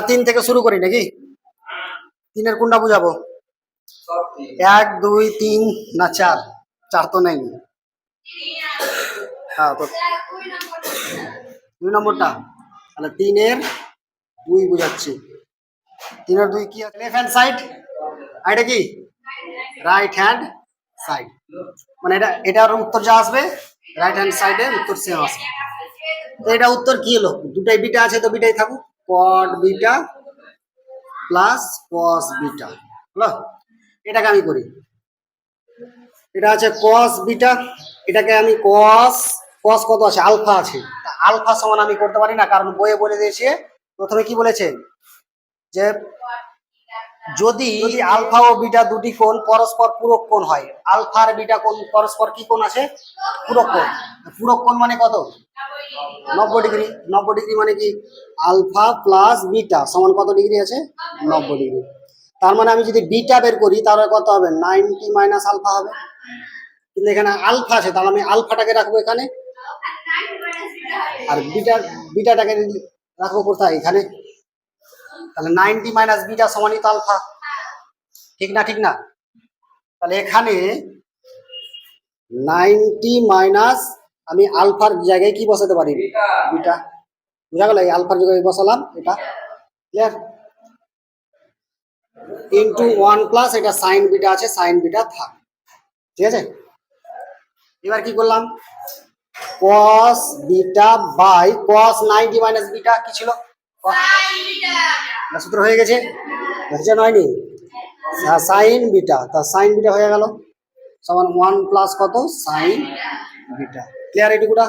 তাহলে তিন থেকে শুরু করি নাকি? তিনের কোনটা বুঝাবো? এক, দুই, তিন, না চার? চার তো নেই। হ্যাঁ দুই নম্বরটা। তাহলে তিনের দুই বুঝাচ্ছি। তিনের দুই কি লেফট হ্যান্ড সাইড আর এটা কি? রাইট হ্যান্ড সাইড মানে এটা এটার উত্তর যা আসবে রাইট হ্যান্ড সাইডে উত্তর সেম আসবে। তো এটা উত্তর কি হলো? দুটাই বিটা আছে, তো বিটাই থাকুক। Cot beta plus cos beta হলো, এটাকে আমি করি। এটা আছে কস বিটা এটাকে আমি কস কস কত আছে? আলফা আছে। আলফা সমান আমি করতে পারি না, কারণ বইয়ে বলে দিয়েছে, প্রথমে কি বলেছে? যে যদি যদি আলফা ও বিটা দুটি কোণ পরস্পর পূরক কোণ হয় আলফা আর বিটা কোণ, পরস্পর কি কোণ আছে? পূরক কোণ। পূরক কোণ মানে কত? নব্বই ডিগ্রি নব্বই ডিগ্রি মানে কি? আলফা প্লাস বিটা, সমান কত ডিগ্রি আছে? নব্বই ডিগ্রি। তার মানে আমি যদি বিটা বের করি, তাহলে কত হবে? নাইনটি মাইনাস আলফা হবে। কিন্তু এখানে আলফা আছে, তাহলে আমি আলফাটাকে রাখব এখানে। আর বিটা, বিটাটাকে রাখব কোথায়? এখানে। তাহলে নাইনটি মাইনাস বিটা সমানই তো আলফা। ঠিক না ঠিক না? তাহলে এখানে নাইনটি মাইনাস আমি আলফার জায়গায় কি বসাতে পারি? বিটা বুঝা গেল? আলফার জায়গায় বসালাম এটা ক্লিয়ার ইন্টু ওয়ান প্লাস এটা সাইন বিটা আছে সাইন বিটা থাক। ঠিক আছে? এবার কি করলাম? cos beta by cos 90 minus beta কি ছিল? সূত্র হয়ে গেছে। হয়েছে নয়নি সাইন বিটা তা সাইন বিটা হয়ে গেল। সমান ওয়ান প্লাস কত? সাইন বিটা ক্লিয়ার এটুকুটা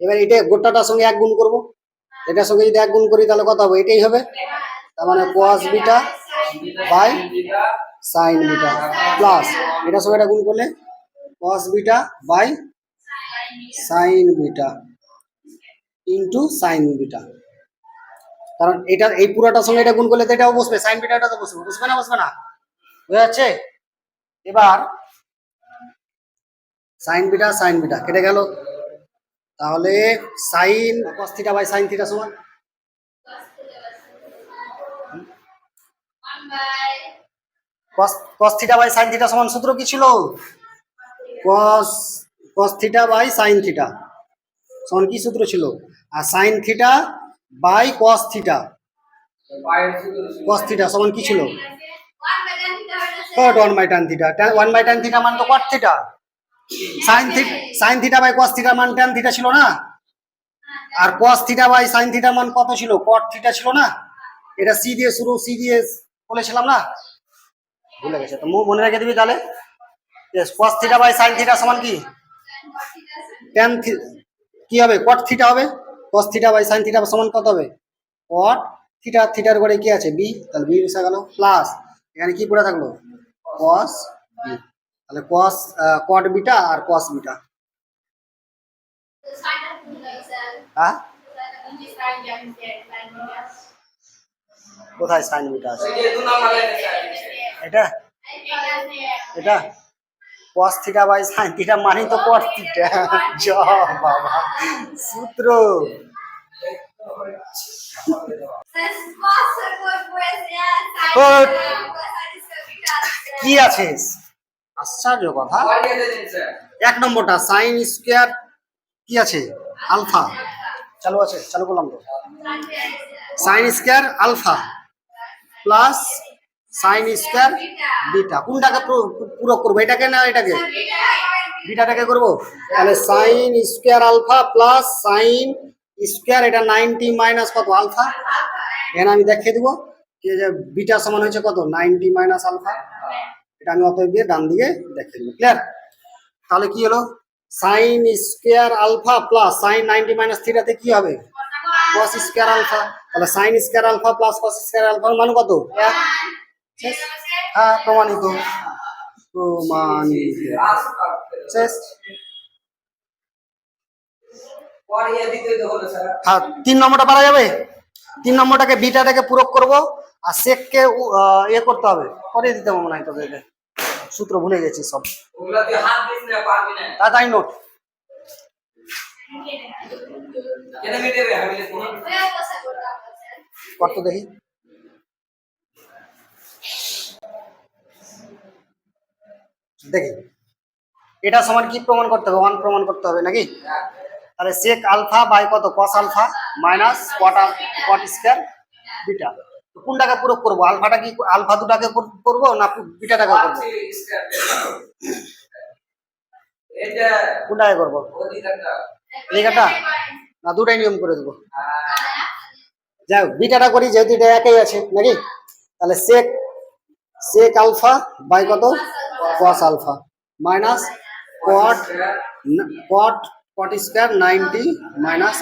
এবার এটা গোটাটার সঙ্গে এক গুণ করব। এটার সঙ্গে যদি এক গুণ করি তাহলে কত হবে? এটাই হবে। তার মানে cos beta by sine beta plus এটার সঙ্গে এটা গুণ করলে cos beta by sine beta into sine beta. কারণ এটা এই পুরোটার সঙ্গে এটা গুণ করলে তো এটাও বসবে সাইন বিটাটা তো বসবে বসবে না বসবে না? বুঝা যাচ্ছে? এবার সাইন বিটা সাইন বিটা কেটে গেল। তাহলে sine cos theta by sine theta সমান। cos theta by sine theta সমান সূত্র কি ছিল? cos cos theta by sine theta সমান কি সূত্র ছিল? আর sine theta by cos theta cos theta সমান কি ছিল? 1 by tan theta 1 by tan theta মান তো cot theta sine theta sine theta by cos theta মান tan থিটা ছিল না? আর cos theta by sine theta মান কত ছিল? cot থিটা ছিল না? এটা সি দিয়ে শুরু সি দিয়ে বলেছিলাম না? ভুলে গেছে, তো মনে রেখে দিবি তাহলে। Cos theta by sine theta সমান কি? Tan থি- কি হবে? cot থিটা হবে? cos theta by sine theta সমান কত হবে? cot থিটা থিটার ঘরে কি আছে? বি তাহলে বি এসে গেল। প্লাস এখানে কি পড়ে থাকল? cos b তাহলে cos cot বিটা আর cos বিটা হ্যাঁ কোথায় সাইন বিটা আছে এটা এটা cos theta by sine theta মানে তো cot থিটা জ বাবা সূত্র কি আছে আশ্চর্য কথা। এক নম্বরটা সাইন স্কোয়ার কি আছে? আলফা। চালু আছে চালু করলাম তো। Sine square alpha plus sine square beta কোনটাকে পুরো- করব এটাকে না এটাকে? বিটাটাকে করব? তাহলে sine square alpha plus sine square এটা নাইনটি মাইনাস কত? আলফা। এখানে আমি দেখিয়ে দেবো। বিটা সমান হয়েছে কত? Ninety minus alpha. এটা আমি অতএব দিয়ে ডান দিকে দেখিয়ে দেবো ক্লিয়ার তাহলে কি হলো? Sine square alpha plus sine ninety minus থ্রিটাতে কি হবে? cos স্কোয়ার আলফা তাহলে sine square alpha plus cos square আলফার মান কত? হ্যাঁ প্রমাণিত। প্রমাণিত। হ্যাঁ তিন নম্বরটা পারা যাবে? তিন নম্বরটাকে বিটাটাকে পূরক করব, আর উ- ইয়ে করতে হবে। করে দিতে হবে মনে হয় এটা। সূত্র ভুলে গেছি সব। তা তাই নোট। কর তো দেখি? দেখি। এটা সমান কি প্রমাণ করতে হবে? ওয়ান প্রমাণ করতে হবে নাকি? তাহলে সেক আলফা বাই কত? Cos alpha minus cot cot square beta কোনটাকে প্রয়োগ করব? আলফাটা কি আলফা দুটাকে কর- করব না বিটাটাকে করব? কোনটাকে করব? অধিকারটা। না দুটাই নিয়ম করে দেবো। যাই হোক বিটাটা করি যেহেতু এটা একই আছে নাকি? তাহলে সেক সেক আলফা বাই কত? Cos alpha minus cot cot cot square ninety minus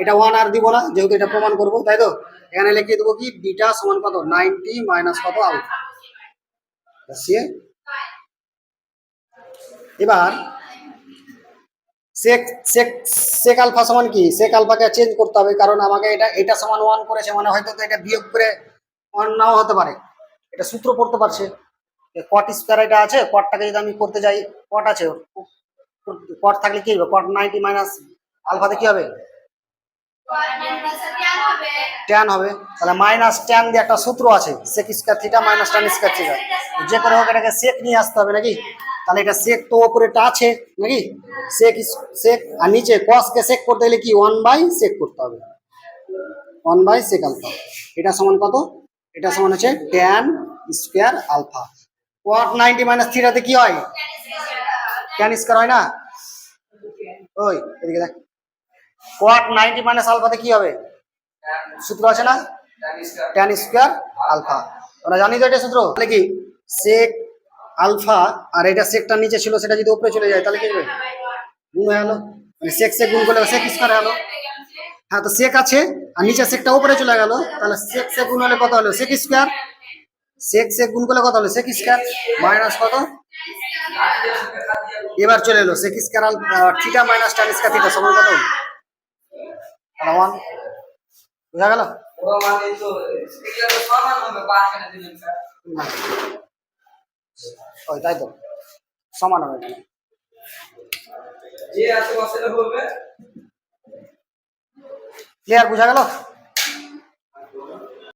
এটা ওয়ান আর দিব না, যেহেতু এটা প্রমাণ করব, তাই তো? এখানে লিখে দেবো কি? বিটা সমান কত? নাইনটি মাইনাস কত? সে এবার সেক সেক সেক আলফা সমান কি? সেক আলফাকে চেঞ্জ করতে হবে, কারণ আমাকে এটা এটা সমান ওয়ান করেছে মানে হয়তো এটা বিয়োগ করে ওয়ান নাও হতে পারে। এটা সূত্র পড়তে পারছে। কট স্কোয়ার এটা আছে কটটাকে যদি আমি করতে যাই কট আছে কট থাকলে কি হবে? কট নাইনটি মাইনাস আলফাতে কি হবে? ট্যান হবে। তাহলে মাইনাস ট্যান দিয়ে একটা সূত্র আছে sec square theta minus tan square theta যে করে হোক এটাকে সেক নিয়ে আসতে হবে নাকি? তাহলে এটা সেক তো ওপরেটা আছে নাকি? সেক সেক আর নিচে কসকে সেক করতে গেলে কি? ওয়ান বাই সেক করতে হবে। ওয়ান বাই সেক আলফা এটা সমান কত? এটা সমান হচ্ছে ট্যান স্কোয়ার আলফা কোয়াট নাইনটি মাইনাস থ্রিটাতে কি হয়? ট্যান স্কোয়ার হয় না? ওই, এদিকে দেখ। কোয়াট নাইনটি মাইনাস আলফাতে কি হবে? সূত্র আছে না? ট্যান স্কোয়ার আলফা ওরা জানি তো এটা সূত্র? তাহলে কি? সেক আলফা আর এটা সেকটা নিচে ছিল, সেটা যদি উপরে চলে যায়, তাহলে কি হবে? গুণ হয়ে গেলো। মানে সেক সেক গুণ করলে সেক স্কোয়ার হলো হ্যাঁ তো সেক আছে, আর নিচে সেকটা উপরে চলে গেল, তাহলে সেক সেক গুণ হলে কত হলো? সেক স্কোয়ার সেক সেক গুণ করলে কত হলো? সেক স্কোয়ার মাইনাস কত? এবার চলে এলো sec square theta minus tan square theta সমান কত ওয়ান বোঝা গেল? ওই, তাই তো। সমান হবে ক্লিয়ার বোঝা গেল?